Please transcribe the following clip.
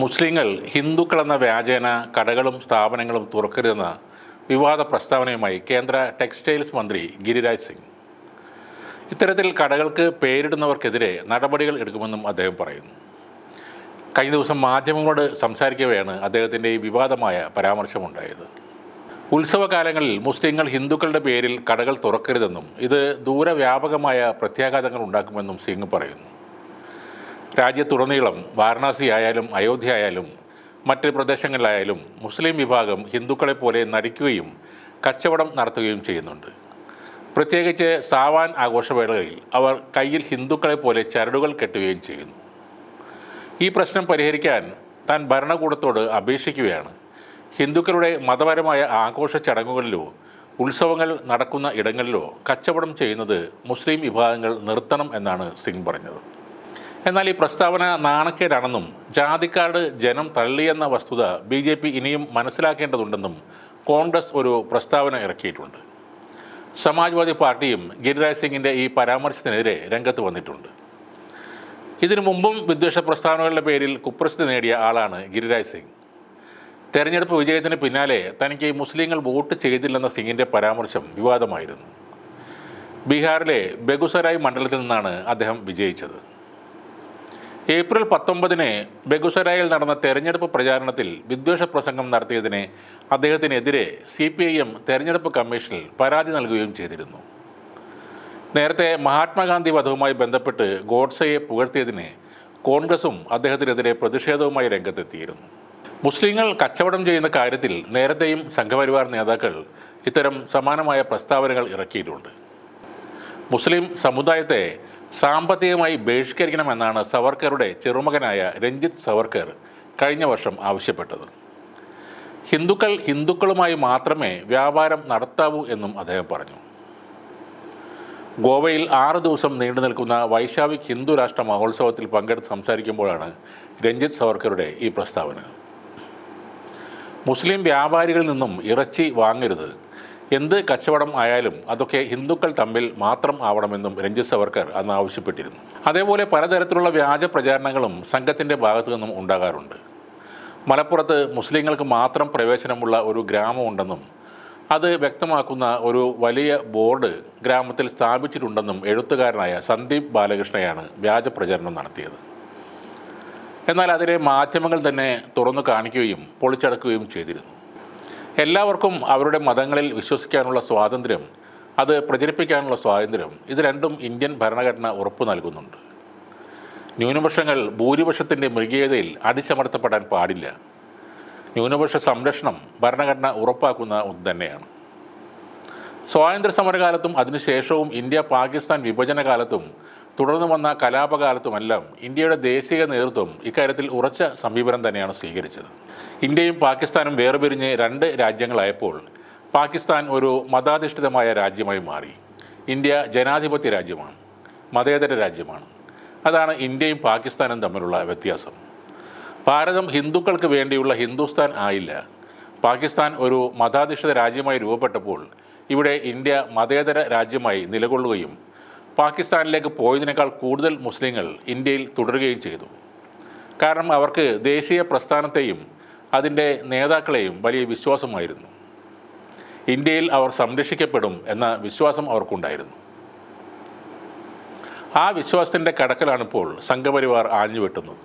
മുസ്ലിങ്ങൾ ഹിന്ദുക്കളെന്ന വ്യാജേന കടകളും സ്ഥാപനങ്ങളും തുറക്കരുതെന്ന വിവാദ പ്രസ്താവനയുമായി കേന്ദ്ര ടെക്സ്റ്റൈൽസ് മന്ത്രി ഗിരിരാജ് സിംഗ്. ഇത്തരത്തിൽ കടകൾക്ക് പേരിടുന്നവർക്കെതിരെ നടപടികൾ എടുക്കുമെന്നും അദ്ദേഹം പറയുന്നു. കഴിഞ്ഞ ദിവസം മാധ്യമങ്ങളോട് സംസാരിക്കവെയാണ് അദ്ദേഹത്തിന്റെ ഈ വിവാദമായ പരാമർശമുണ്ടായത്. ഉത്സവകാലങ്ങളിൽ മുസ്ലിങ്ങൾ ഹിന്ദുക്കളുടെ പേരിൽ കടകൾ തുറക്കരുതെന്നും ഇത് ദൂരവ്യാപകമായ പ്രത്യാഘാതങ്ങൾ ഉണ്ടാക്കുമെന്നും സിംഗ് പറയുന്നു. രാജ്യത്തുടനീളം വാരണാസി ആയാലും അയോധ്യ ആയാലും മറ്റ് പ്രദേശങ്ങളിലായാലും മുസ്ലിം വിഭാഗം ഹിന്ദുക്കളെ പോലെ നടിക്കുകയും കച്ചവടം നടത്തുകയും ചെയ്യുന്നുണ്ട്. പ്രത്യേകിച്ച് സാവാൻ ആഘോഷവേളകളിൽ അവർ കയ്യിൽ ഹിന്ദുക്കളെ പോലെ ചരടുകൾ കെട്ടുകയും ചെയ്യുന്നു. ഈ പ്രശ്നം പരിഹരിക്കാൻ താൻ ഭരണകൂടത്തോട് അപേക്ഷിക്കുകയാണ്. ഹിന്ദുക്കളുടെ മതപരമായ ആഘോഷ ചടങ്ങുകളിലോ ഉത്സവങ്ങൾ നടക്കുന്ന ഇടങ്ങളിലോ കച്ചവടം ചെയ്യുന്നത് മുസ്ലിം വിഭാഗങ്ങൾ നിർത്തണം എന്നാണ് സിംഗ് പറഞ്ഞത്. എന്നാൽ ഈ പ്രസ്താവന നാണക്കേടാണെന്നും ജാതിക്കാട് ജനം തള്ളിയെന്ന വസ്തുത ബി ജെ പി ഇനിയും മനസ്സിലാക്കേണ്ടതുണ്ടെന്നും കോൺഗ്രസ് ഒരു പ്രസ്താവന ഇറക്കിയിട്ടുണ്ട്. സമാജ്വാദി പാർട്ടിയും ഗിരിരാജ് സിംഗിന്റെ ഈ പരാമർശത്തിനെതിരെ രംഗത്ത് വന്നിട്ടുണ്ട്. ഇതിനു മുമ്പും വിദ്വേഷ പ്രസ്താവനകളുടെ പേരിൽ കുപ്രസിദ്ധി നേടിയ ആളാണ് ഗിരിരാജ് സിംഗ്. തെരഞ്ഞെടുപ്പ് വിജയത്തിന് പിന്നാലെ തനിക്ക് മുസ്ലിങ്ങൾ വോട്ട് ചെയ്തില്ലെന്ന സിംഗിന്റെ പരാമർശം വിവാദമായിരുന്നു. ബീഹാറിലെ ബെഗുസരായ് മണ്ഡലത്തിൽ നിന്നാണ് അദ്ദേഹം വിജയിച്ചത്. ഏപ്രിൽ പത്തൊമ്പതിന് ബെഗുസരായിൽ നടന്ന തെരഞ്ഞെടുപ്പ് പ്രചാരണത്തിൽ വിദ്വേഷ പ്രസംഗം നടത്തിയതിന് അദ്ദേഹത്തിനെതിരെ സി പി ഐ എം തെരഞ്ഞെടുപ്പ് കമ്മീഷനിൽ പരാതി നൽകുകയും ചെയ്തിരുന്നു. നേരത്തെ മഹാത്മാഗാന്ധി വധവുമായി ബന്ധപ്പെട്ട് ഗോഡ്സയെ പുകഴ്ത്തിയതിന് കോൺഗ്രസും അദ്ദേഹത്തിനെതിരെ പ്രതിഷേധവുമായി രംഗത്തെത്തിയിരുന്നു. മുസ്ലിങ്ങൾ കച്ചവടം ചെയ്യുന്ന കാര്യത്തിൽ നേരത്തെയും സംഘപരിവാർ നേതാക്കൾ ഇത്തരം സമാനമായ പ്രസ്താവനകൾ ഇറക്കിയിട്ടുണ്ട്. മുസ്ലിം സമുദായത്തെ സാമ്പത്തികമായി ബഹിഷ്കരിക്കണമെന്നാണ് സവർക്കറുടെ ചെറുമകനായ രഞ്ജിത്ത് സവർക്കർ കഴിഞ്ഞ വർഷം ആവശ്യപ്പെട്ടത്. ഹിന്ദുക്കൾ ഹിന്ദുക്കളുമായി മാത്രമേ വ്യാപാരം നടത്താവൂ എന്നും അദ്ദേഹം പറഞ്ഞു. ഗോവയിൽ ആറ് ദിവസം നീണ്ടു നിൽക്കുന്ന വൈശാവിക് ഹിന്ദു രാഷ്ട്ര മഹോത്സവത്തിൽ പങ്കെടുത്ത് സംസാരിക്കുമ്പോഴാണ് രഞ്ജിത്ത് സവർക്കറുടെ ഈ പ്രസ്താവന. മുസ്ലിം വ്യാപാരികളിൽ നിന്നും ഇറച്ചി വാങ്ങരുത്. എന്ത് കച്ചവടം ആയാലും അതൊക്കെ ഹിന്ദുക്കൾ തമ്മിൽ മാത്രം ആവണമെന്നും രഞ്ജിത് സവർക്കർ അന്ന് ആവശ്യപ്പെട്ടിരുന്നു. അതേപോലെ പലതരത്തിലുള്ള വ്യാജ പ്രചാരണങ്ങളും സംഘത്തിന്റെ ഭാഗത്തു നിന്നും ഉണ്ടാകാറുണ്ട്. മലപ്പുറത്ത് മുസ്ലിങ്ങൾക്ക് മാത്രം പ്രവേശനമുള്ള ഒരു ഗ്രാമമുണ്ടെന്നും അത് വ്യക്തമാക്കുന്ന ഒരു വലിയ ബോർഡ് ഗ്രാമത്തിൽ സ്ഥാപിച്ചിട്ടുണ്ടെന്നും എഴുത്തുകാരനായ സന്ദീപ് ബാലകൃഷ്ണയാണ് വ്യാജ പ്രചരണം നടത്തിയത്. എന്നാൽ അതിനെ മാധ്യമങ്ങൾ തന്നെ തുറന്നു കാണിക്കുകയും പൊളിച്ചടക്കുകയും ചെയ്തിരുന്നു. എല്ലാവർക്കും അവരുടെ മതങ്ങളിൽ വിശ്വസിക്കാനുള്ള സ്വാതന്ത്ര്യം അത് പ്രചരിപ്പിക്കാനുള്ള സ്വാതന്ത്ര്യം ഇത് രണ്ടും ഇന്ത്യൻ ഭരണഘടന ഉറപ്പു നൽകുന്നുണ്ട്. ന്യൂനപക്ഷങ്ങൾ ഭൂരിപക്ഷത്തിന്റെ മൃഗീയതയിൽ അടിച്ചമർത്തപ്പെടാൻ പാടില്ല. ന്യൂനപക്ഷ സംരക്ഷണം ഭരണഘടന ഉറപ്പാക്കുന്ന ഒന്ന് തന്നെയാണ്. സ്വാതന്ത്ര്യ സമരകാലത്തും അതിനുശേഷവും ഇന്ത്യ പാകിസ്ഥാൻ വിഭജന കാലത്തും തുടർന്നു വന്ന കലാപകാലത്തുമെല്ലാം ഇന്ത്യയുടെ ദേശീയ നേതൃത്വം ഇക്കാര്യത്തിൽ ഉറച്ച സമീപനം തന്നെയാണ് സ്വീകരിച്ചത്. ഇന്ത്യയും പാകിസ്ഥാനും വേർപിരിഞ്ഞ് രണ്ട് രാജ്യങ്ങളായപ്പോൾ പാകിസ്ഥാൻ ഒരു മതാധിഷ്ഠിതമായ രാജ്യമായി മാറി. ഇന്ത്യ ജനാധിപത്യ രാജ്യമാണ് മതേതര രാജ്യമാണ്. അതാണ് ഇന്ത്യയും പാകിസ്ഥാനും തമ്മിലുള്ള വ്യത്യാസം. ഭാരതം ഹിന്ദുക്കൾക്ക് വേണ്ടിയുള്ള ഹിന്ദുസ്ഥാൻ ആയില്ല. പാകിസ്ഥാൻ ഒരു മതാധിഷ്ഠിത രാജ്യമായി രൂപപ്പെട്ടപ്പോൾ ഇവിടെ ഇന്ത്യ മതേതര രാജ്യമായി നിലകൊള്ളുകയും പാകിസ്ഥാനിലേക്ക് പോയതിനേക്കാൾ കൂടുതൽ മുസ്ലിങ്ങൾ ഇന്ത്യയിൽ തുടരുകയും ചെയ്തു. കാരണം അവർക്ക് ദേശീയ പ്രസ്ഥാനത്തെയും അതിന്റെ നേതാക്കളെയും വലിയ വിശ്വാസമായിരുന്നു. ഇന്ത്യയിൽ അവർ സംരക്ഷിക്കപ്പെടും എന്ന വിശ്വാസം അവർക്കുണ്ടായിരുന്നു. ആ വിശ്വാസത്തിന്റെ കടക്കലാണിപ്പോൾ സംഘപരിവാർ ആഞ്ഞുവെട്ടുന്നത്.